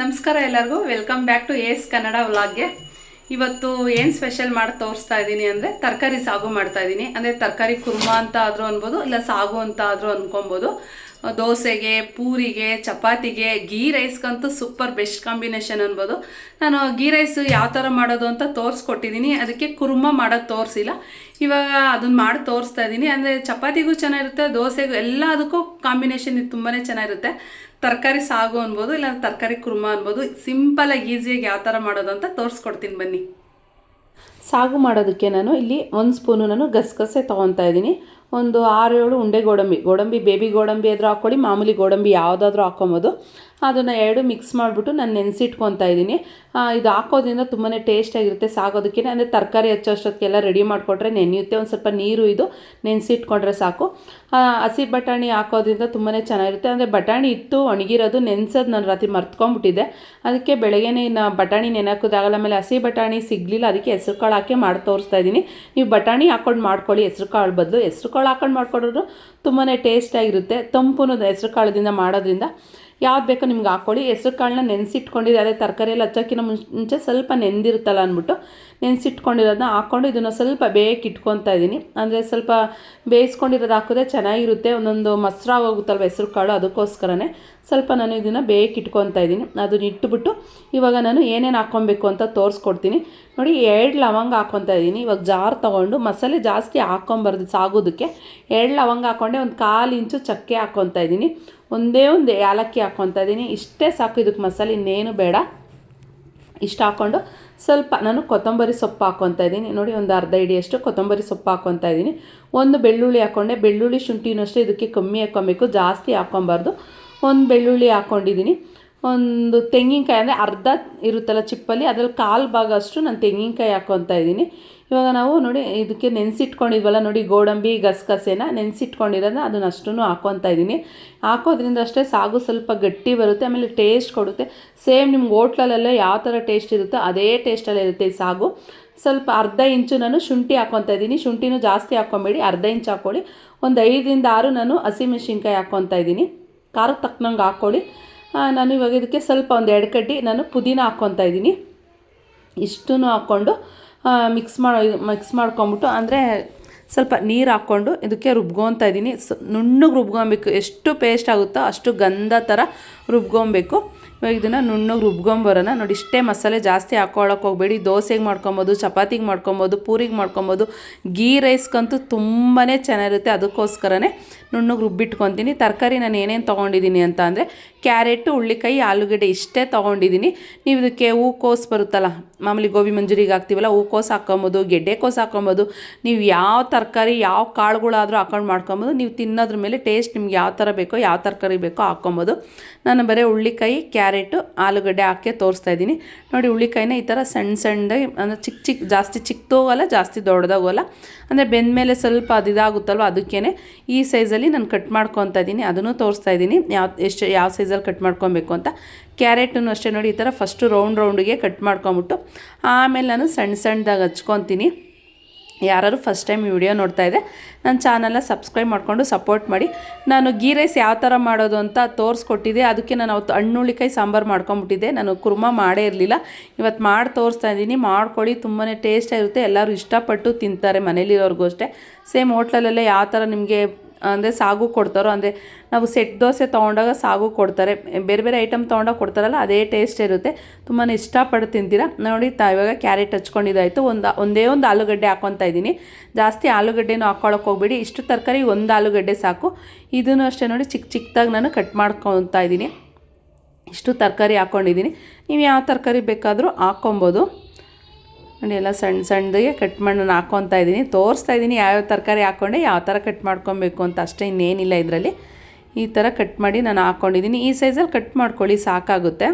ನಮಸ್ಕಾರ ಎಲ್ಲರಿಗೂ. Welcome back to S Kannada ವ್ಲಾಗ್ಗೆ ಇವತ್ತು ಏನು ಸ್ಪೆಷಲ್ ಮಾಡಿ ತೋರಿಸ್ತಾ ಇದ್ದೀನಿ ಅಂದರೆ ತರಕಾರಿ ಸಾಗು ಮಾಡ್ತಾ ಇದ್ದೀನಿ ಅಂದರೆ ತರಕಾರಿ ಕುರ್ಮಾ ಅಂತ ಆದರೂ ಅನ್ಬೋದು, ಇಲ್ಲ ಸಾಗು ಅಂತ ಆದರೂ ಅನ್ಕೊಬೋದು. ದೋಸೆಗೆ, ಪೂರಿಗೆ, ಚಪಾತಿಗೆ ಗೀ ರೈಸ್ಗಂತೂ ಸೂಪರ್ ಬೆಸ್ಟ್ ಕಾಂಬಿನೇಷನ್ ಅನ್ಬೋದು. ನಾನು ಗೀ ರೈಸ್ ಯಾವ ಥರ ಮಾಡೋದು ಅಂತ ತೋರಿಸ್ಕೊಟ್ಟಿದ್ದೀನಿ ಅದಕ್ಕೆ ಕುರ್ಮಾ ಮಾಡೋದು ತೋರಿಸಿಲ್ಲ. ಇವಾಗ ಅದನ್ನ ಮಾಡಿ ತೋರಿಸ್ತಾ ಇದ್ದೀನಿ ಅಂದರೆ ಚಪಾತಿಗೂ ಚೆನ್ನಾಗಿರುತ್ತೆ, ದೋಸೆಗೂ ಎಲ್ಲ ಅದಕ್ಕೂ ಕಾಂಬಿನೇಷನ್ ಇದು ತುಂಬಾ ಚೆನ್ನಾಗಿರುತ್ತೆ. ತರಕಾರಿ ಸಾಗು ಅನ್ಬೋದು ಇಲ್ಲ ತರಕಾರಿ ಕುರ್ಮಾ ಅನ್ಬೋದು. ಸಿಂಪಲಾಗಿ ಈಸಿಯಾಗಿ ಯಾವ ಥರ ಮಾಡೋದು ಅಂತ ತೋರಿಸ್ಕೊಡ್ತೀನಿ ಬನ್ನಿ. ಸಾಗು ಮಾಡೋದಕ್ಕೆ ನಾನು ಇಲ್ಲಿ ಒಂದು ಸ್ಪೂನು ನಾನು ಗಸಗಸೆ ತೊಗೊತಾ ಇದ್ದೀನಿ ಒಂದು ಆರು ಏಳು ಉಂಡೆ ಗೋಡಂಬಿ. ಗೋಡಂಬಿ ಬೇಬಿ ಗೋಡಂಬಿ ಆದರೂ ಹಾಕ್ಕೊಳ್ಳಿ. ಮಾಮೂಲಿ ಗೋಡಂಬಿ ಯಾವುದಾದ್ರೂ ಹಾಕ್ಕೊಬೋದು. ಅದನ್ನು ಎರಡು ಮಿಕ್ಸ್ ಮಾಡಿಬಿಟ್ಟು ನಾನು ನೆನೆಸಿಟ್ಕೊತಾ ಇದ್ದೀನಿ. ಇದು ಹಾಕೋದ್ರಿಂದ ತುಂಬಾ ಟೇಸ್ಟಾಗಿರುತ್ತೆ ಸಾಗೋದಕ್ಕೆ. ಅಂದರೆ ತರಕಾರಿ ಹಚ್ಚೋಷ್ಟೊತ್ತಿಗೆಲ್ಲ ರೆಡಿ ಮಾಡಿಕೊಟ್ರೆ ನೆನೆಯುತ್ತೆ. ಒಂದು ಸ್ವಲ್ಪ ನೀರು ಇದು ನೆನೆಸಿಟ್ಕೊಂಡ್ರೆ ಸಾಕು. ಹಸಿ ಬಟಾಣಿ ಹಾಕೋದ್ರಿಂದ ತುಂಬಾ ಚೆನ್ನಾಗಿರುತ್ತೆ. ಅಂದರೆ ಬಟಾಣಿ ಇತ್ತು, ಒಣಗಿರೋದು ನೆನೆಸೋದು ನಾನು ರಾತ್ರಿ ಮರ್ತ್ಕೊಂಡ್ಬಿಟ್ಟಿದ್ದೆ ಅದಕ್ಕೆ ಬೆಳಗ್ಗೆನೇ ಬಟಾಣಿ ನೆನಕೋದಾಗಲ್ಲ, ಆಮೇಲೆ ಹಸಿ ಬಟಾಣಿ ಸಿಗಲಿಲ್ಲ. ಅದಕ್ಕೆ ಹೆಸ್ರು ಕಾಳು ಹಾಕಿ ಮಾಡಿ ತೋರಿಸ್ತಾ ಇದ್ದೀನಿ. ನೀವು ಬಟಾಣಿ ಹಾಕೊಂಡು ಮಾಡ್ಕೊಳ್ಳಿ. ಹೆಸ್ರು ಕಾಳು ಬದಲು. ಹೆಸ್ರು ಕಾಳು ಹಾಕೊಂಡು ಮಾಡ್ಕೊಡೋದು ತುಂಬಾ ಟೇಸ್ಟಾಗಿರುತ್ತೆ ತಂಪುನೂ ಹೆಸ್ರು ಕಾಳದಿಂದ ಮಾಡೋದ್ರಿಂದ. ಯಾವ್ದು ಬೇಕೋ ನಿಮ್ಗೆ ಹಾಕ್ಕೊಳ್ಳಿ ಹೆಸ್ರು ಕಾಳನ್ನ ನೆನೆಸಿಟ್ಕೊಂಡಿದ್ದೆ ಅದೇ ತರಕಾರಿ ಎಲ್ಲ ಹಚ್ಚೋಕ್ಕಿಂತ ಮುಂಚೆ ಸ್ವಲ್ಪ ನೆಂದಿರುತ್ತಲ್ಲ ಅಂದ್ಬಿಟ್ಟು ನೆನೆಸಿಟ್ಕೊಂಡಿರೋದನ್ನ ಹಾಕ್ಕೊಂಡು ಇದನ್ನು ಸ್ವಲ್ಪ ಬೇಯಕ್ಕೆ ಇಟ್ಕೊತಾ ಇದ್ದೀನಿ. ಅಂದರೆ ಸ್ವಲ್ಪ ಬೇಯಿಸ್ಕೊಂಡಿರೋದು ಹಾಕಿದ್ರೆ ಚೆನ್ನಾಗಿರುತ್ತೆ. ಒಂದೊಂದು ಮೊಸರು ಹೋಗುತ್ತಲ್ವ ಹೆಸ್ರು ಕಾಳು, ಅದಕ್ಕೋಸ್ಕರನೇ ಸ್ವಲ್ಪ ನಾನು ಇದನ್ನು ಬೇಯಕ್ಕೆ ಇಟ್ಕೊತಾ ಇದ್ದೀನಿ. ಅದನ್ನ ಇಟ್ಬಿಟ್ಟು ಇವಾಗ ನಾನು ಏನೇನು ಹಾಕ್ಕೊಬೇಕು ಅಂತ ತೋರಿಸ್ಕೊಡ್ತೀನಿ. ನೋಡಿ, ಎರಡು ಲವಂಗ ಹಾಕ್ಕೊತಾ ಇದ್ದೀನಿ. ಇವಾಗ ಜಾರ್ ತೊಗೊಂಡು ಮಸಾಲೆ ಜಾಸ್ತಿ ಹಾಕ್ಕೊಂಬಾರ್ದು ಸಾಗೋದಕ್ಕೆ. ಎರಡು ಲವಂಗ ಹಾಕ್ಕೊಂಡೆ ಒಂದು ಕಾಲು ಇಂಚು ಚಕ್ಕೆ ಹಾಕ್ಕೊತಾ ಇದ್ದೀನಿ. ಒಂದೇ ಒಂದು ಏಲಕ್ಕಿ ಹಾಕ್ಕೊತಾ ಇದ್ದೀನಿ. ಇಷ್ಟೇ ಸಾಕು ಇದಕ್ಕೆ ಮಸಾಲೆ, ಇನ್ನೇನು ಬೇಡ. ಇಷ್ಟು ಹಾಕ್ಕೊಂಡು ಸ್ವಲ್ಪ ನಾನು ಕೊತ್ತಂಬರಿ ಸೊಪ್ಪು ಹಾಕ್ಕೊತಾ ಇದ್ದೀನಿ. ನೋಡಿ, ಒಂದು ಅರ್ಧ ಹಿಡಿಯಷ್ಟು ಕೊತ್ತಂಬರಿ ಸೊಪ್ಪು ಹಾಕ್ಕೊತಾ ಇದ್ದೀನಿ. ಒಂದು ಬೆಳ್ಳುಳ್ಳಿ ಹಾಕ್ಕೊಂಡೆ ಬೆಳ್ಳುಳ್ಳಿ ಶುಂಠಿನೂ ಅಷ್ಟೇ, ಇದಕ್ಕೆ ಕಮ್ಮಿ ಹಾಕ್ಕೊಬೇಕು ಜಾಸ್ತಿ ಹಾಕ್ಕೊಬಾರ್ದು. ಒಂದು ಬೆಳ್ಳುಳ್ಳಿ ಹಾಕ್ಕೊಂಡಿದ್ದೀನಿ ಒಂದು ತೆಂಗಿನಕಾಯಿ ಅಂದರೆ ಅರ್ಧ ಇರುತ್ತಲ್ಲ ಚಿಪ್ಪಲ್ಲಿ, ಅದ್ರಲ್ಲಿ ಕಾಲು ಭಾಗ ಅಷ್ಟು ನಾನು ತೆಂಗಿನಕಾಯಿ ಹಾಕ್ಕೊತಾ ಇದ್ದೀನಿ. ಇವಾಗ ನಾವು ನೋಡಿ ಇದಕ್ಕೆ ನೆನೆಸಿಟ್ಕೊಂಡಿದ್ವಲ್ಲ ನೋಡಿ, ಗೋಡಂಬಿ ಗಸಗಸೆನ ನೆನೆಸಿಟ್ಕೊಂಡಿರೋದನ್ನ ಅದನ್ನ ಅಷ್ಟೂ ಹಾಕ್ಕೊತಾ ಇದ್ದೀನಿ. ಹಾಕೋದ್ರಿಂದ ಅಷ್ಟೇ ಸಾಗು ಸ್ವಲ್ಪ ಗಟ್ಟಿ ಬರುತ್ತೆ, ಆಮೇಲೆ ಟೇಸ್ಟ್ ಕೊಡುತ್ತೆ. ಸೇಮ್ ನಿಮ್ಗೆ ಹೋಟ್ಲಲ್ಲೆಲ್ಲ ಯಾವ ಥರ ಟೇಸ್ಟ್ ಇರುತ್ತೋ ಅದೇ ಟೇಸ್ಟಲ್ಲಿ ಇರುತ್ತೆ ಈ ಸಾಗು. ಸ್ವಲ್ಪ ಅರ್ಧ ಇಂಚು ನಾನು ಶುಂಠಿ ಹಾಕ್ಕೊತಾ ಇದ್ದೀನಿ. ಶುಂಠಿನೂ ಜಾಸ್ತಿ ಹಾಕ್ಕೊಬೇಡಿ, ಅರ್ಧ ಇಂಚು ಹಾಕ್ಕೊಳ್ಳಿ. ಒಂದು ಐದರಿಂದ ಆರು ನಾನು ಹಸಿಮೆಣ್ಸಿನ್ಕಾಯಿ ಹಾಕ್ಕೊತಾ ಇದ್ದೀನಿ. ಖಾರಕ್ಕೆ ತಕ್ಕನಂಗೆ ಹಾಕ್ಕೊಳ್ಳಿ. ನಾನು ಇವಾಗ ಇದಕ್ಕೆ ಸ್ವಲ್ಪ ಒಂದು ಎರಡು ಕಡ್ಡಿ ನಾನು ಪುದೀನ ಹಾಕ್ಕೊತಾ ಇದ್ದೀನಿ. ಇಷ್ಟೂ ಹಾಕ್ಕೊಂಡು ಮಿಕ್ಸ್ ಮಾಡಿ ಮಿಕ್ಸ್ ಮಾಡ್ಕೊಂಬಿಟ್ಟು, ಅಂದರೆ ಸ್ವಲ್ಪ ನೀರು ಹಾಕ್ಕೊಂಡು ಇದಕ್ಕೆ ರುಬ್ಕೊತಾ ಇದ್ದೀನಿ. ಸ, ನುಣ್ಣಗೆ ರುಬ್ಕೊಬೇಕು. ಎಷ್ಟು ಪೇಸ್ಟ್ ಆಗುತ್ತೋ ಅಷ್ಟು ಗಂಧ ಥರ ರುಬ್ಕೊಬೇಕು. ಇವಾಗ ಇದನ್ನು ನುಣ್ಣಗೆ ರುಬ್ಕೊಂಬರೋಣ. ನೋಡಿ, ಇಷ್ಟೇ ಮಸಾಲೆ ಜಾಸ್ತಿ ಹಾಕ್ಕೊಳಕ್ಕೆ ಹೋಗಬೇಡಿ. ದೋಸೆಗೆ ಮಾಡ್ಕೊಬೋದು, ಚಪಾತಿಗೆ ಮಾಡ್ಕೊಬೋದು, ಪೂರಿಗೆ ಮಾಡ್ಕೊಬೋದು. ಗೀ ರೈಸ್ಗಂತೂ ತುಂಬಾ ಚೆನ್ನಾಗಿರುತ್ತೆ. ಅದಕ್ಕೋಸ್ಕರನೇ ನುಣ್ಣಗೆ ರುಬ್ಬಿಟ್ಕೊತೀನಿ. ತರಕಾರಿ ನಾನು ಏನೇನು ತೊಗೊಂಡಿದ್ದೀನಿ ಅಂತ ಅಂದರೆ, ಕ್ಯಾರೆಟು ಹುಳ್ಳಿಕಾಯಿ ಆಲೂಗಡ್ಡೆ ಇಷ್ಟೇ ತೊಗೊಂಡಿದ್ದೀನಿ ನೀವು ಇದಕ್ಕೆ ಹೂಕೋಸು ಬರುತ್ತಲ್ಲ, ಮಾಮೂಲಿ ಗೋಬಿ ಮಂಜೂರಿಗೆ ಹಾಕ್ತೀವಲ್ಲ ಹೂಕೋಸು ಹಾಕ್ಕೊಬೋದು ಗೆಡ್ಡೆಕೋಸು ಹಾಕ್ಕೊಬೋದು. ನೀವು ಯಾವ ತರಕಾರಿ, ಯಾವ ಕಾಳುಗಳಾದರೂ ಹಾಕೊಂಡು ಮಾಡ್ಕೊಬೋದು. ನೀವು ತಿನ್ನೋದ್ರ ಮೇಲೆ ಟೇಸ್ಟ್ ನಿಮ್ಗೆ ಯಾವ ಥರ ಬೇಕೋ, ಯಾವ ತರಕಾರಿ ಬೇಕೋ ಹಾಕ್ಕೊಬೋದು. ನಾನು ಬರೀ ಹುಳ್ಳಿಕಾಯಿ ಕ್ಯಾರೆಟು, ಆಲೂಗಡ್ಡೆ ಹಾಕಿ ತೋರಿಸ್ತಾ ಇದ್ದೀನಿ. ನೋಡಿ ಹುಳಿಕಾಯಿನ ಈ ಥರ ಸಣ್ಣ ಸಣ್ಣದಾಗಿ, ಅಂದರೆ ಚಿಕ್ಕ ಚಿಕ್ಕ, ಜಾಸ್ತಿ ಚಿಕ್ಕದೋಗಲ್ಲ, ಜಾಸ್ತಿ ದೊಡ್ಡದಾಗೋಲ್ಲ. ಅಂದರೆ ಬೆಂದ ಮೇಲೆ ಸ್ವಲ್ಪ ಅದು ಇದಾಗುತ್ತಲ್ವ ಅದಕ್ಕೇ ಈ ಸೈಜಲ್ಲಿ ನಾನು ಕಟ್ ಮಾಡ್ಕೊತಾ ಇದ್ದೀನಿ. ಅದನ್ನು ತೋರಿಸ್ತಾ ಇದ್ದೀನಿ. ಯಾವ, ಎಷ್ಟು, ಯಾವ ಸೈಜಲ್ಲಿ ಕಟ್ ಮಾಡ್ಕೊಬೇಕು ಅಂತ. ಕ್ಯಾರೆಟನ್ನು ಅಷ್ಟೇ ನೋಡಿ, ಈ ಥರ ಫಸ್ಟು ರೌಂಡ್ ರೌಂಡಿಗೆ ಕಟ್ ಮಾಡ್ಕೊಂಬಿಟ್ಟು, ಆಮೇಲೆ ನಾನು ಸಣ್ಣ ಸಣ್ಣದಾಗಿ ಹಚ್ಕೊತೀನಿ. ಯಾರು ಫಸ್ಟ್ ಟೈಮ್ ವಿಡಿಯೋ ನೋಡ್ತಾ ಇದೆ ನನ್ನ ಚಾನಲ್ನ ಸಬ್ಸ್ಕ್ರೈಬ್ ಮಾಡಿಕೊಂಡು ಸಪೋರ್ಟ್ ಮಾಡಿ. ನಾನು ಗೀ ರೈಸ್ ಯಾವ ಥರ ಮಾಡೋದು ಅಂತ ತೋರಿಸ್ಕೊಟ್ಟಿದ್ದೆ. ಅದಕ್ಕೆ ನಾನು ಅವತ್ತು ಹಣ್ಣುಳ್ಳಿಕಾಯಿ ಸಾಂಬಾರು ಮಾಡ್ಕೊಂಬಿಟ್ಟಿದ್ದೆ ನಾನು ಕುರ್ಮ ಮಾಡೇ ಇರಲಿಲ್ಲ. ಇವತ್ತು ಮಾಡಿ ತೋರಿಸ್ತಾ ಇದ್ದೀನಿ. ಮಾಡ್ಕೊಳ್ಳಿ ತುಂಬಾ ಟೇಸ್ಟಾಗಿರುತ್ತೆ ಎಲ್ಲರೂ ಇಷ್ಟಪಟ್ಟು ತಿಂತಾರೆ ಮನೇಲಿರೋರಿಗೂ ಅಷ್ಟೇ. ಸೇಮ್ ಹೋಟ್ಲಲ್ಲೆಲ್ಲ ಯಾವ ಥರ ನಿಮಗೆ ಅಂದರೆ ಸಾಗು ಕೊಡ್ತಾರೋ, ಅಂದರೆ ನಾವು ಸೆಟ್ ದೋಸೆ ತೊಗೊಂಡಾಗ ಸಾಗು ಕೊಡ್ತಾರೆ. ಬೇರೆ ಬೇರೆ ಐಟಮ್ ತೊಗೊಂಡಾಗ ಕೊಡ್ತಾರಲ್ಲ, ಅದೇ ಟೇಸ್ಟ್ ಇರುತ್ತೆ. ತುಂಬಾ ಇಷ್ಟಪಟ್ಟು ತಿಂತೀರಾ? ನೋಡಿ ತ ಇವಾಗ ಕ್ಯಾರೆಟ್ ಹಚ್ಕೊಂಡಿದ್ದಾಯಿತು. ಒಂದು, ಒಂದೇ ಒಂದು ಆಲೂಗಡ್ಡೆ ಹಾಕ್ಕೊತಾ ಇದ್ದೀನಿ. ಜಾಸ್ತಿ ಆಲೂಗಡ್ಡೆನೂ ಹಾಕ್ಕೊಳಕ್ಕೆ ಹೋಗ್ಬೇಡಿ. ಇಷ್ಟು ತರಕಾರಿ ಒಂದು ಆಲೂಗಡ್ಡೆ ಸಾಕು. ಇದನ್ನು ಅಷ್ಟೇ ನೋಡಿ ಚಿಕ್ಕ ಚಿಕ್ಕದಾಗಿ ನಾನು ಕಟ್ ಮಾಡ್ಕೊತಾ ಇದ್ದೀನಿ. ಇಷ್ಟು ತರಕಾರಿ ಹಾಕ್ಕೊಂಡಿದ್ದೀನಿ ನೀವು ಯಾವ ತರಕಾರಿ ಬೇಕಾದರೂ ಹಾಕ್ಕೊಬೋದು ನೋಡಿ, ಎಲ್ಲ ಸಣ್ಣ ಸಣ್ಣದಾಗೆ ಕಟ್ ಮಾಡಿ ನಾನು ಹಾಕ್ಕೊತಾ ಇದ್ದೀನಿ. ತೋರಿಸ್ತಾ ಇದ್ದೀನಿ ಯಾವ್ಯಾವ ತರಕಾರಿ ಹಾಕ್ಕೊಂಡೆ ಯಾವ ಥರ ಕಟ್ ಮಾಡ್ಕೊಬೇಕು ಅಂತ. ಅಷ್ಟೇ ಇನ್ನೇನಿಲ್ಲ ಇದರಲ್ಲಿ. ಈ ಥರ ಕಟ್ ಮಾಡಿ ನಾನು ಹಾಕ್ಕೊಂಡಿದ್ದೀನಿ ಈ ಸೈಜಲ್ಲಿ ಕಟ್ ಮಾಡ್ಕೊಳ್ಳಿ, ಸಾಕಾಗುತ್ತೆ.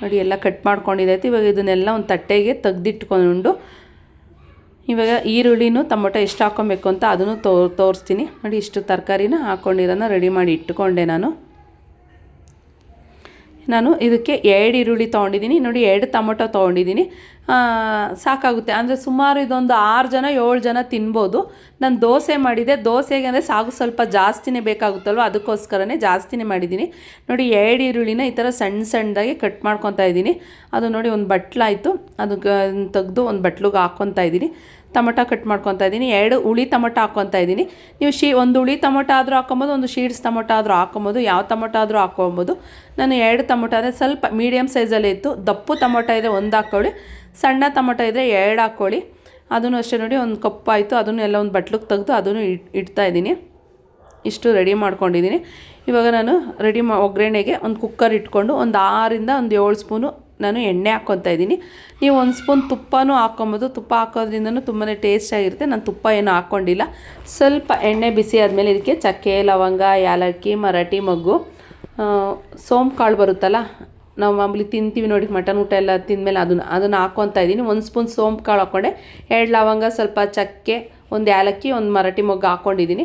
ನೋಡಿ, ಎಲ್ಲ ಕಟ್ ಮಾಡ್ಕೊಂಡಿದ್ದೈತೆ ಇವಾಗ ಇದನ್ನೆಲ್ಲ ಒಂದು ತಟ್ಟೆಗೆ ತೆಗ್ದಿಟ್ಕೊಂಡು, ಇವಾಗ ಈರುಳ್ಳಿನೂ ಟೊಮೊಟೊ ಎಷ್ಟು ಹಾಕ್ಕೊಬೇಕು ಅಂತ ಅದನ್ನು ತೋರಿಸ್ತೀನಿ. ನೋಡಿ, ಇಷ್ಟು ತರಕಾರಿನ ಹಾಕ್ಕೊಂಡಿರೋನ ರೆಡಿ ಮಾಡಿ ಇಟ್ಕೊಂಡೆ ನಾನು. ನಾನು ಇದಕ್ಕೆ ಎರಡು ಈರುಳ್ಳಿ ತೊಗೊಂಡಿದ್ದೀನಿ ನೋಡಿ ಎರಡು ಟೊಮೊಟೊ ತೊಗೊಂಡಿದ್ದೀನಿ. ಸಾಕಾಗುತ್ತೆ. ಅಂದರೆ ಸುಮಾರು ಇದೊಂದು ಆರು ಜನ, ಏಳು ಜನ ತಿನ್ಬೋದು. ನಾನು ದೋಸೆ ಮಾಡಿದೆ. ದೋಸೆಗೆ ಅಂದರೆ ಸಾಗು ಸ್ವಲ್ಪ ಜಾಸ್ತಿನೇ ಬೇಕಾಗುತ್ತಲ್ವ? ಅದಕ್ಕೋಸ್ಕರನೇ ಜಾಸ್ತಿನೇ ಮಾಡಿದ್ದೀನಿ. ನೋಡಿ, ಎರಡು ಈರುಳ್ಳಿನ ಈ ಥರ ಸಣ್ಣ ಸಣ್ಣದಾಗಿ ಕಟ್ ಮಾಡ್ಕೊತಾ ಇದ್ದೀನಿ. ಅದು ನೋಡಿ, ಒಂದು ಬಟ್ಲಾಯಿತು. ಅದಕ್ಕೆ ತೆಗೆದು ಒಂದು ಬಟ್ಲಿಗೆ ಹಾಕ್ಕೊತಾ ಇದ್ದೀನಿ. ಟೊಮೊಟೊ ಕಟ್ ಮಾಡ್ಕೊತ ಇದ್ದೀನಿ, ಎರಡು ಹುಳಿ ಟೊಮೊಟೊ ಹಾಕ್ಕೊತಾ ಇದ್ದೀನಿ. ನೀವು ಶೀ, ಒಂದು ಹುಳಿ ಟೊಮೊಟೊ ಆದರೂ ಹಾಕೊಬೋದು, ಒಂದು ಶೀಡ್ಸ್ ಟೊಮೊಟೊ ಆದರೂ ಹಾಕೊಬೋದು, ಯಾವ ಟೊಮೊಟೊ ಆದರೂ ಹಾಕ್ಕೊಬೋದು ನಾನು ಎರಡು ಟೊಮೊಟೊ ಅಂದರೆ ಸ್ವಲ್ಪ ಮೀಡಿಯಮ್ ಸೈಜಲ್ಲೇ ಇತ್ತು, ದಪ್ಪು ಟೊಮೊಟೊ ಇದ್ದರೆ ಒಂದು ಹಾಕ್ಕೊಳ್ಳಿ ಸಣ್ಣ ಟೊಮೊಟೊ ಇದ್ದರೆ ಎರಡು ಹಾಕ್ಕೊಳ್ಳಿ ಅದನ್ನು ಅಷ್ಟೇ ನೋಡಿ ಒಂದು ಕಪ್ ಆಯಿತು, ಅದನ್ನು ಎಲ್ಲ ಒಂದು ಬಟ್ಲಿಗೆ ತೆಗೆದು ಅದನ್ನು ಇಟ್ ಇಡ್ತಾ ಇದ್ದೀನಿ. ಇಷ್ಟು ರೆಡಿ ಮಾಡ್ಕೊಂಡಿದ್ದೀನಿ. ಇವಾಗ ನಾನು ರೆಡಿ ಮಾ, ಒಗ್ಗರಣೆಗೆ ಒಂದು ಕುಕ್ಕರ್ ಇಟ್ಕೊಂಡು ಒಂದು ಆರಿಂದ ಒಂದು ಏಳು ಸ್ಪೂನು ನಾನು ಎಣ್ಣೆ ಹಾಕ್ಕೊತಾ ಇದ್ದೀನಿ. ನೀವು ಒಂದು ಸ್ಪೂನ್ ತುಪ್ಪನೂ ಹಾಕ್ಕೊಬೋದು. ತುಪ್ಪ ಹಾಕೋದ್ರಿಂದನೂ ತುಂಬಾ ಟೇಸ್ಟಾಗಿರುತ್ತೆ ನಾನು ತುಪ್ಪ ಏನು ಹಾಕ್ಕೊಂಡಿಲ್ಲ. ಸ್ವಲ್ಪ ಎಣ್ಣೆ ಬಿಸಿ ಆದಮೇಲೆ ಇದಕ್ಕೆ ಚಕ್ಕೆ, ಲವಂಗ, ಯಾಲಕ್ಕಿ, ಮರಾಠಿ ಮೊಗ್ಗು ಸೋಂಪು ಕಾಳು ಬರುತ್ತಲ್ಲ, ನಾವು ಮಾಮೂಲಿ ತಿಂತೀವಿ ನೋಡಿ, ಮಟನ್ ಊಟ ಎಲ್ಲ ತಿಂದಮೇಲೆ ಅದನ್ನು ಅದನ್ನು ಹಾಕ್ಕೊತಾ ಇದ್ದೀನಿ. ಒಂದು ಸ್ಪೂನ್ ಸೋಂಪು ಕಾಳು ಹಾಕ್ಕೊಂಡೆ. ಎರಡು ಲವಂಗ, ಸ್ವಲ್ಪ ಚಕ್ಕೆ, ಒಂದು ಏಲಕ್ಕಿ ಒಂದು ಮರಾಠಿ ಮೊಗ್ಗು ಹಾಕ್ಕೊಂಡಿದ್ದೀನಿ.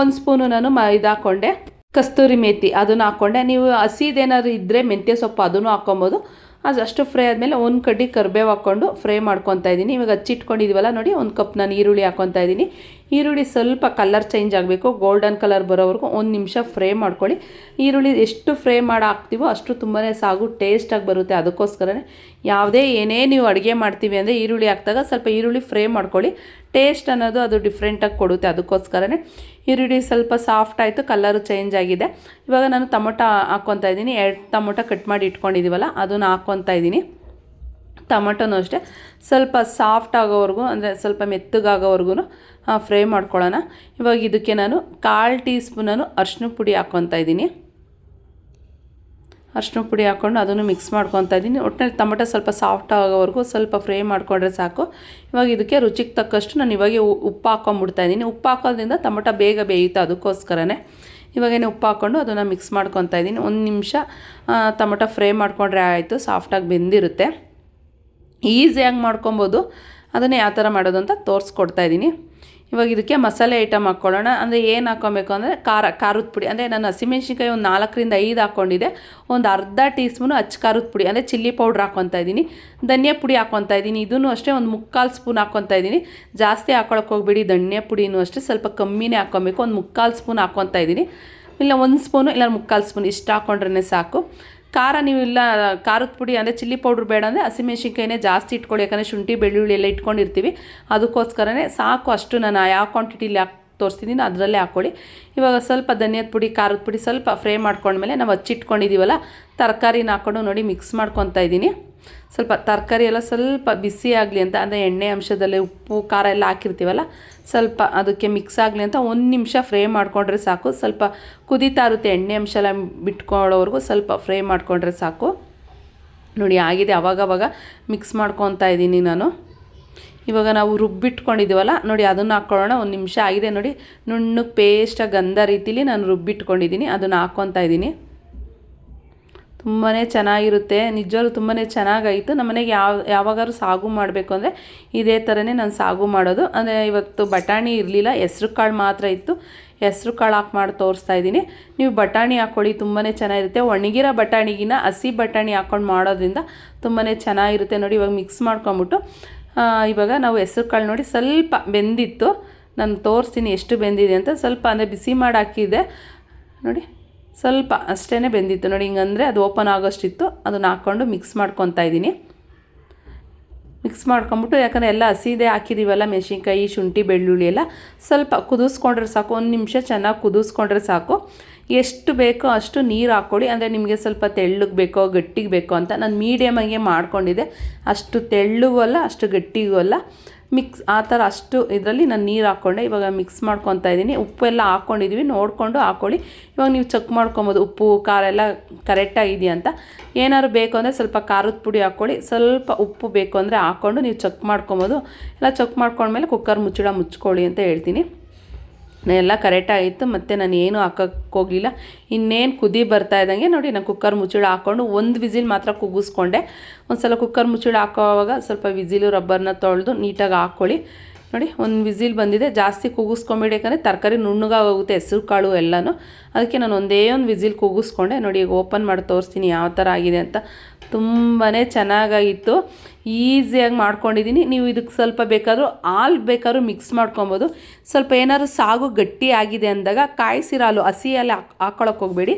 ಒಂದು ಸ್ಪೂನು ನಾನು ಮ ಇದು ಕಸ್ತೂರಿ ಮೇಥಿ ಅದನ್ನು ಹಾಕ್ಕೊಂಡೆ. ನೀವು ಹಸಿದೇನಾದ್ರು ಇದ್ದರೆ ಮೆಂತ್ಯ ಸೊಪ್ಪು ಅದನ್ನು ಹಾಕ್ಕೊಬೋದು. ಅದು ಅಷ್ಟು ಫ್ರೈ ಆದಮೇಲೆ ಒಂದು ಕಡ್ಡಿ ಕರಿಬೇವು ಹಾಕ್ಕೊಂಡು ಫ್ರೈ ಮಾಡ್ಕೊತಾ ಇದ್ದೀನಿ. ಇವಾಗ ಹಚ್ಚಿಟ್ಕೊಂಡಿದ್ವಲ್ಲ ನೋಡಿ ಒಂದು ಕಪ್ ನಾನು ಈರುಳ್ಳಿ ಹಾಕ್ಕೊತಾ ಇದ್ದೀನಿ. ಈರುಳ್ಳಿ ಸ್ವಲ್ಪ ಕಲರ್ ಚೇಂಜ್ ಆಗಬೇಕು ಗೋಲ್ಡನ್ ಕಲರ್ ಬರೋವರೆಗೂ ಒಂದು ನಿಮಿಷ ಫ್ರೈ ಮಾಡ್ಕೊಳ್ಳಿ. ಈರುಳ್ಳಿ ಎಷ್ಟು ಫ್ರೈ ಮಾಡಿ ಹಾಕ್ತೀವೋ ಅಷ್ಟು ತುಂಬಾ ಸಾಗು ಟೇಸ್ಟಾಗಿ ಬರುತ್ತೆ. ಅದಕ್ಕೋಸ್ಕರನೇ ಯಾವುದೇ ಏನೇ ನೀವು ಅಡುಗೆ ಮಾಡ್ತೀವಿ ಅಂದರೆ ಈರುಳ್ಳಿ ಹಾಕಿದಾಗ ಸ್ವಲ್ಪ ಈರುಳ್ಳಿ ಫ್ರೈ ಮಾಡ್ಕೊಳ್ಳಿ. ಟೇಸ್ಟ್ ಅನ್ನೋದು ಅದು ಡಿಫ್ರೆಂಟಾಗಿ ಕೊಡುತ್ತೆ. ಅದಕ್ಕೋಸ್ಕರನೇ ಈರುಳ್ಳಿ ಸ್ವಲ್ಪ ಸಾಫ್ಟ್ ಆಯಿತು ಕಲರು ಚೇಂಜ್ ಆಗಿದೆ. ಇವಾಗ ನಾನು ಟೊಮೊಟೊ ಹಾಕ್ಕೊತಾ ಇದ್ದೀನಿ. ಎರಡು ಟೊಮೊಟೊ ಕಟ್ ಮಾಡಿ ಇಟ್ಕೊಂಡಿದ್ದೀವಲ್ಲ ಅದನ್ನು ಹಾಕ್ಕೊತಾ ಇದ್ದೀನಿ. ಟೊಮೊಟೊನೂ ಅಷ್ಟೇ. ಸ್ವಲ್ಪ ಸಾಫ್ಟ್ ಆಗೋವರೆಗೂ, ಅಂದರೆ ಸ್ವಲ್ಪ ಮೆತ್ತಗಾಗೋವರೆಗೂ ಫ್ರೈ ಮಾಡ್ಕೊಳ್ಳೋಣ. ಇವಾಗ ಇದಕ್ಕೆ ನಾನು ಕಾಲು ಟೀ ಸ್ಪೂನ್ ನಾನು ಅರ್ಶಿನ ಪುಡಿ ಹಾಕ್ಕೊತಾ ಇದ್ದೀನಿ. ಅರ್ಶಿನ ಪುಡಿ ಹಾಕ್ಕೊಂಡು ಅದನ್ನು ಮಿಕ್ಸ್ ಮಾಡ್ಕೊತಾ ಇದ್ದೀನಿ. ಒಟ್ಟಿನಲ್ಲಿ ಟೊಮೆಟೊ ಸ್ವಲ್ಪ ಸಾಫ್ಟ್ ಆಗೋವರೆಗೂ ಸ್ವಲ್ಪ ಫ್ರೈ ಮಾಡಿಕೊಂಡ್ರೆ ಸಾಕು. ಇವಾಗ ಇದಕ್ಕೆ ರುಚಿಗೆ ತಕ್ಕಷ್ಟು ನಾನು ಇವಾಗ ಉಪ್ಪು ಹಾಕೊಂಡ್ಬಿಡ್ತಾ ಇದ್ದೀನಿ. ಉಪ್ಪು ಹಾಕೋದ್ರಿಂದ ಟೊಮೆಟೊ ಬೇಗ ಬೇಯುತ್ತೆ ಅದಕ್ಕೋಸ್ಕರನೇ. ಇವಾಗೇನೆ ಉಪ್ಪು ಹಾಕ್ಕೊಂಡು ಅದನ್ನು ಮಿಕ್ಸ್ ಮಾಡ್ಕೊತಾ ಇದ್ದೀನಿ. ಒಂದು ನಿಮಿಷ ಟೊಮೆಟೊ ಫ್ರೈ ಮಾಡಿಕೊಂಡ್ರೆ ಆಯಿತು ಸಾಫ್ಟಾಗಿ ಬೆಂದಿರುತ್ತೆ. ಈಸಿಯಾಗಿ ಮಾಡ್ಕೊಬೋದು. ಅದನ್ನು ಯಾವ ಥರ ಮಾಡೋದು ಅಂತ ತೋರಿಸ್ಕೊಡ್ತಾ ಇದ್ದೀನಿ. ಇವಾಗ ಇದಕ್ಕೆ ಮಸಾಲೆ ಐಟಮ್ ಹಾಕ್ಕೊಳ್ಳೋಣ ಅಂದರೆ ಏನು ಹಾಕ್ಕೊಬೇಕು ಅಂದರೆ ಖಾರ, ಖಾರದ ಪುಡಿ. ಅಂದರೆ ನಾನು ಹಸಿಮೆಣ್ಸಿನ್ಕಾಯಿ ಒಂದು ನಾಲ್ಕರಿಂದ ಐದು ಹಾಕ್ಕೊಂಡಿದ್ದೆ ಒಂದು ಅರ್ಧ ಟೀ ಸ್ಪೂನು ಅಚ್ಚ ಖಾರದ ಪುಡಿ. ಅಂದರೆ ಚಿಲ್ಲಿ ಪೌಡ್ರ್ ಹಾಕ್ಕೊತಾ ಇದ್ದೀನಿ. ಧನಿಯಾ ಪುಡಿ ಹಾಕ್ಕೊತಾ ಇದ್ದೀನಿ. ಇದನ್ನು ಅಷ್ಟೇ ಒಂದು ಮುಕ್ಕಾಲು ಸ್ಪೂನ್ ಹಾಕ್ಕೊತಾ ಇದ್ದೀನಿ. ಜಾಸ್ತಿ ಹಾಕೊಳಕ್ಕೆ ಹೋಗಬೇಡಿ. ಧನಿಯಾ ಪುಡಿನೂ ಅಷ್ಟೇ. ಸ್ವಲ್ಪ ಕಮ್ಮಿನೇ ಹಾಕ್ಕೊಬೇಕು ಒಂದು ಮುಕ್ಕಾಲು ಸ್ಪೂನ್ ಹಾಕ್ಕೊತಾ ಇದ್ದೀನಿ. ಇಲ್ಲ, ಒಂದು ಸ್ಪೂನು, ಇಲ್ಲ, ಮುಕ್ಕಾಲು ಸ್ಪೂನ್. ಇಷ್ಟು ಹಾಕ್ಕೊಂಡ್ರೆ ಸಾಕು. ಖಾರ ನೀವು ಇಲ್ಲ, ಖಾರದ ಪುಡಿ ಅಂದರೆ ಚಿಲ್ಲಿ ಪೌಡ್ರ್ ಬೇಡ ಅಂದರೆ ಹಸಿಮೆಣ್ಸಿನ್ಕಾಯಿನೇ ಜಾಸ್ತಿ ಇಟ್ಕೊಳ್ಳಿ, ಯಾಕಂದರೆ ಶುಂಠಿ, ಬೆಳ್ಳುಳ್ಳಿ ಎಲ್ಲ ಇಟ್ಕೊಂಡಿರ್ತೀವಿ. ಅದಕ್ಕೋಸ್ಕರನೇ ಸಾಕು ಅಷ್ಟು ನಾನು ಯಾವ ಕ್ವಾಂಟಿಟಿಲಿ ಹಾಕಿ ತೋರಿಸ್ತಿದ್ದೀನಿ ಅದರಲ್ಲೇ ಹಾಕ್ಕೊಳ್ಳಿ ಇವಾಗ ಸ್ವಲ್ಪ ಧನಿಯದ ಪುಡಿ, ಖಾರದ ಪುಡಿ ಸ್ವಲ್ಪ ಫ್ರೈ ಮಾಡ್ಕೊಂಡ್ಮೇಲೆ ನಾವು ಹಚ್ಚಿಟ್ಕೊಂಡಿದ್ದೀವಲ್ಲ ತರಕಾರಿನ ಹಾಕ್ಕೊಂಡು ನೋಡಿ ಮಿಕ್ಸ್ ಮಾಡ್ಕೊತಾ ಇದ್ದೀನಿ. ಸ್ವಲ್ಪ ತರಕಾರಿ ಎಲ್ಲ ಸ್ವಲ್ಪ ಬಿಸಿ ಆಗಲಿ ಅಂತ, ಅಂದರೆ ಎಣ್ಣೆ ಅಂಶದಲ್ಲಿ ಉಪ್ಪು, ಖಾರ ಎಲ್ಲ ಹಾಕಿರ್ತೀವಲ್ಲ, ಸ್ವಲ್ಪ ಅದಕ್ಕೆ ಮಿಕ್ಸ್ ಆಗಲಿ ಅಂತ ಒಂದು ನಿಮಿಷ ಫ್ರೈ ಮಾಡಿಕೊಂಡ್ರೆ ಸಾಕು. ಸ್ವಲ್ಪ ಕುದೀತಾ ಇರುತ್ತೆ ಎಣ್ಣೆ ಅಂಶ ಎಲ್ಲ ಬಿಟ್ಕೊಳ್ಳೋವರೆಗೂ ಸ್ವಲ್ಪ ಫ್ರೈ ಮಾಡಿಕೊಂಡ್ರೆ ಸಾಕು. ನೋಡಿ, ಆಗಿದೆ ಅವಾಗವಾಗ ಮಿಕ್ಸ್ ಮಾಡ್ಕೊತಾ ಇದ್ದೀನಿ ನಾನು. ಇವಾಗ ನಾವು ರುಬ್ಬಿಟ್ಕೊಂಡಿದ್ದೀವಲ್ಲ, ನೋಡಿ ಅದನ್ನು ಹಾಕ್ಕೊಳ್ಳೋಣ ಒಂದು ನಿಮಿಷ ಆಗಿದೆ ನೋಡಿ. ನುಣ್ಣಗೆ ಪೇಸ್ಟಾಗಿ ಗಂಧ ರೀತಿಲಿ ನಾನು ರುಬ್ಬಿಟ್ಕೊಂಡಿದ್ದೀನಿ, ಅದನ್ನು ಹಾಕ್ಕೊತಾ ಇದ್ದೀನಿ. ತುಂಬಾ ಚೆನ್ನಾಗಿರುತ್ತೆ. ನಿಜವಾಗ್ಲೂ ತುಂಬಾ ಚೆನ್ನಾಗಾಯಿತು. ನಮ್ಮನೆಗೆ ಯಾವ, ಯಾವಾಗಾದ್ರೂ ಸಾಗು ಮಾಡಬೇಕು ಅಂದರೆ ಇದೇ ಥರನೇ ನಾನು ಸಾಗು ಮಾಡೋದು. ಅಂದರೆ ಇವತ್ತು ಬಟಾಣಿ ಇರಲಿಲ್ಲ, ಹೆಸ್ರು ಕಾಳು ಮಾತ್ರ ಇತ್ತು. ಹೆಸ್ರು ಕಾಳು ಹಾಕಿ ಮಾಡಿ ತೋರಿಸ್ತಾ ಇದ್ದೀನಿ. ನೀವು ಬಟಾಣಿ ಹಾಕ್ಕೊಳ್ಳಿ ತುಂಬಾ ಚೆನ್ನಾಗಿರುತ್ತೆ. ಒಣಗಿರೋ ಬಟಾಣಿಗಿನ ಹಸಿ ಬಟಾಣಿ ಹಾಕ್ಕೊಂಡು ಮಾಡೋದ್ರಿಂದ ತುಂಬಾ ಚೆನ್ನಾಗಿರುತ್ತೆ. ನೋಡಿ, ಇವಾಗ ಮಿಕ್ಸ್ ಮಾಡ್ಕೊಂಬಿಟ್ಟು ಇವಾಗ ನಾವು ಹೆಸ್ರು ಕಾಳು ನೋಡಿ ಸ್ವಲ್ಪ ಬೆಂದಿತ್ತು. ನಾನು ತೋರಿಸ್ತೀನಿ ಎಷ್ಟು ಬೆಂದಿದೆ ಅಂತ. ಸ್ವಲ್ಪ ಅಂದರೆ ಬಿಸಿ ಮಾಡಿ ಹಾಕಿದ್ದೆ. ನೋಡಿ. ಸ್ವಲ್ಪ ಅಷ್ಟೇ ಬೆಂದಿತ್ತು. ನೋಡಿ, ಹಿಂಗಂದರೆ ಅದು ಓಪನ್ ಆಗೋಷ್ಟಿತ್ತು. ಅದನ್ನು ಹಾಕ್ಕೊಂಡು ಮಿಕ್ಸ್ ಮಾಡ್ಕೊತಾ ಇದ್ದೀನಿ. ಮಿಕ್ಸ್ ಮಾಡ್ಕೊಂಬಿಟ್ಟು ಯಾಕಂದರೆ ಎಲ್ಲ ಹಸಿದೆ ಹಾಕಿದ್ದೀವಲ್ಲ ಮೆಣಸಿನ್ಕಾಯಿ, ಶುಂಠಿ, ಬೆಳ್ಳುಳ್ಳಿ ಎಲ್ಲ. ಸ್ವಲ್ಪ ಕುದಿಸ್ಕೊಂಡ್ರೆ ಸಾಕು, ಒಂದು ನಿಮಿಷ ಚೆನ್ನಾಗಿ ಕುದಿಸ್ಕೊಂಡ್ರೆ ಸಾಕು. ಎಷ್ಟು ಬೇಕೋ ಅಷ್ಟು ನೀರು ಹಾಕ್ಕೊಳ್ಳಿ ಅಂದರೆ ನಿಮಗೆ ಸ್ವಲ್ಪ ತೆಳ್ಳಗೆ ಬೇಕೋ, ಗಟ್ಟಿಗೆ ಬೇಕೋ ಅಂತ. ನಾನು ಮೀಡಿಯಮಾಗೆ ಮಾಡ್ಕೊಂಡಿದ್ದೆ. ಅಷ್ಟು ತೆಳ್ಳಗೂ ಅಲ್ಲ, ಅಷ್ಟು ಗಟ್ಟಿಗೂ ಅಲ್ಲ. ಮಿಕ್ಸ್ ಆ ಥರ ಅಷ್ಟು ಇದರಲ್ಲಿ ನಾನು ನೀರು ಹಾಕ್ಕೊಂಡೆ. ಇವಾಗ ಮಿಕ್ಸ್ ಮಾಡ್ಕೊತಾ ಇದ್ದೀನಿ. ಉಪ್ಪು ಎಲ್ಲ ಹಾಕ್ಕೊಂಡಿದ್ದೀವಿ ನೋಡಿಕೊಂಡು ಹಾಕ್ಕೊಳ್ಳಿ ಇವಾಗ ನೀವು ಚೆಕ್ ಮಾಡ್ಕೊಬೋದು ಉಪ್ಪು, ಖಾರ ಎಲ್ಲ ಕರೆಕ್ಟಾಗಿದೆಯಾ ಅಂತ. ಏನಾದ್ರು ಬೇಕು ಅಂದರೆ ಸ್ವಲ್ಪ ಖಾರದ ಪುಡಿ ಹಾಕ್ಕೊಳ್ಳಿ. ಸ್ವಲ್ಪ ಉಪ್ಪು ಬೇಕು ಅಂದರೆ ಹಾಕ್ಕೊಂಡು ನೀವು ಚೆಕ್ ಮಾಡ್ಕೊಬೋದು. ಎಲ್ಲ ಚೆಕ್ ಮಾಡ್ಕೊಂಡ್ಮೇಲೆ ಕುಕ್ಕರ್ ಮುಚ್ಚಿಡ ಮುಚ್ಕೊಳ್ಳಿ ಅಂತ ಹೇಳ್ತೀನಿ. ಎಲ್ಲ ಕರೆಕ್ಟಾಗಿತ್ತು ಮತ್ತು ನಾನು ಏನು ಹಾಕೋಕ್ಕೆ ಹೋಗಲಿಲ್ಲ. ಇನ್ನೇನು ಕುದಿ ಬರ್ತಾ ಇದ್ದಂಗೆ ನೋಡಿ ನಾನು ಕುಕ್ಕರ್ ಮುಚ್ಚಳ ಹಾಕ್ಕೊಂಡು ಒಂದು ವಿಸಿಲ್ ಮಾತ್ರ ಕುಗ್ಗಿಸ್ಕೊಂಡೆ. ಒಂದು ಸಲ ಕುಕ್ಕರ್ ಮುಚ್ಚಳ ಹಾಕೋವಾಗ ಸ್ವಲ್ಪ ವಿಸಿಲು ರಬ್ಬರ್ನ ತೊಳೆದು ನೀಟಾಗಿ ಹಾಕ್ಕೊಳ್ಳಿ. ನೋಡಿ, ಒಂದು ವಿಸಿಲ್ ಬಂದಿದೆ. ಜಾಸ್ತಿ ಕೂಗಿಸ್ಕೊಂಬೇಡಿ ಯಾಕಂದರೆ ತರಕಾರಿ ನುಣ್ಣಗಾಗೋಗುತ್ತೆ ಹೆಸರು ಕಾಳು ಎಲ್ಲನೂ. ಅದಕ್ಕೆ ನಾನು ಒಂದೇ ಒಂದು ವಿಸಿಲ್ ಕೂಗಿಸ್ಕೊಂಡೆ ನೋಡಿ, ಈಗ ಓಪನ್ ಮಾಡಿ ತೋರಿಸ್ತೀನಿ ಯಾವ ಥರ ಆಗಿದೆ ಅಂತ. ತುಂಬಾ ಚೆನ್ನಾಗಾಗಿತ್ತು. ಈಸಿಯಾಗಿ ಮಾಡ್ಕೊಂಡಿದ್ದೀನಿ ನೀವು ಇದಕ್ಕೆ ಸ್ವಲ್ಪ ಬೇಕಾದರೂ ಹಾಲು ಬೇಕಾದ್ರೂ ಮಿಕ್ಸ್ ಮಾಡ್ಕೊಬೋದು. ಸ್ವಲ್ಪ ಏನಾದ್ರು ಸಾಗು ಗಟ್ಟಿ ಆಗಿದೆ ಅಂದಾಗ ಕಾಯಿಸಿರೋ ಹಾಲು, ಹಸಿ ಹಾಕ್ ಹಾಕ್ಕೊಳಕ್ಕೆ ಹೋಗಬೇಡಿ.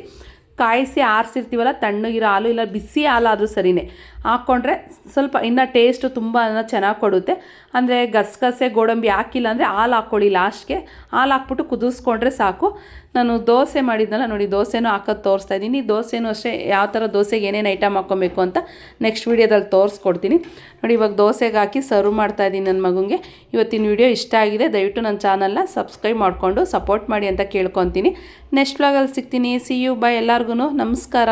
ಕಾಯಿಸಿ ಆರಿಸಿರ್ತೀವಲ್ಲ, ತಣ್ಣಗಿರೋ ಹಾಲು ಇಲ್ಲ, ಬಿಸಿ ಹಾಲಾದರೂ ಸರಿಯೇ ಹಾಕ್ಕೊಂಡ್ರೆ ಸ್ವಲ್ಪ ಇನ್ನು ಟೇಸ್ಟು ತುಂಬ ಚೆನ್ನಾಗಿ ಕೊಡುತ್ತೆ. ಅಂದರೆ ಗಸಗಸೆ ಗೋಡಂಬಿ ಹಾಕಿಲ್ಲ ಅಂದರೆ ಹಾಲು ಹಾಕ್ಕೊಳ್ಳಿ ಲಾಸ್ಟ್ಗೆ ಹಾಲು ಹಾಕ್ಬಿಟ್ಟು ಕುದಿಸ್ಕೊಂಡ್ರೆ ಸಾಕು. ನಾನು ದೋಸೆ ಮಾಡಿದ್ನಲ್ಲ ನೋಡಿ, ದೋಸೆನೂ ಹಾಕೋದು ತೋರಿಸ್ತಾ ಇದ್ದೀನಿ. ದೋಸೆನೂ ಅಷ್ಟೇ ಯಾವ ಥರ ದೋಸೆಗೆ ಏನೇನು ಐಟಮ್ ಹಾಕ್ಕೊಬೇಕು ಅಂತ ನೆಕ್ಸ್ಟ್ ವೀಡಿಯೋದಲ್ಲಿ ತೋರಿಸ್ಕೊಡ್ತೀನಿ. ನೋಡಿ, ಇವಾಗ ದೋಸೆಗೆ ಹಾಕಿ ಸರ್ವ್ ಮಾಡ್ತಾ ಇದ್ದೀನಿ ನನ್ನ ಮಗುಗೆ. ಇವತ್ತಿನ ವಿಡಿಯೋ ಇಷ್ಟ ಆಗಿದೆ, ದಯವಿಟ್ಟು ನನ್ನ ಚಾನಲ್ನ ಸಬ್ಸ್ಕ್ರೈಬ್ ಮಾಡಿಕೊಂಡು ಸಪೋರ್ಟ್ ಮಾಡಿ ಅಂತ ಕೇಳ್ಕೊತೀನಿ. ನೆಕ್ಸ್ಟ್ ವ್ಲಾಗಲ್ಲಿ ಸಿಗ್ತೀನಿ. ಸಿ ಯು ಬೈ ಎಲ್ಲರಿಗೂ ನಮಸ್ಕಾರ.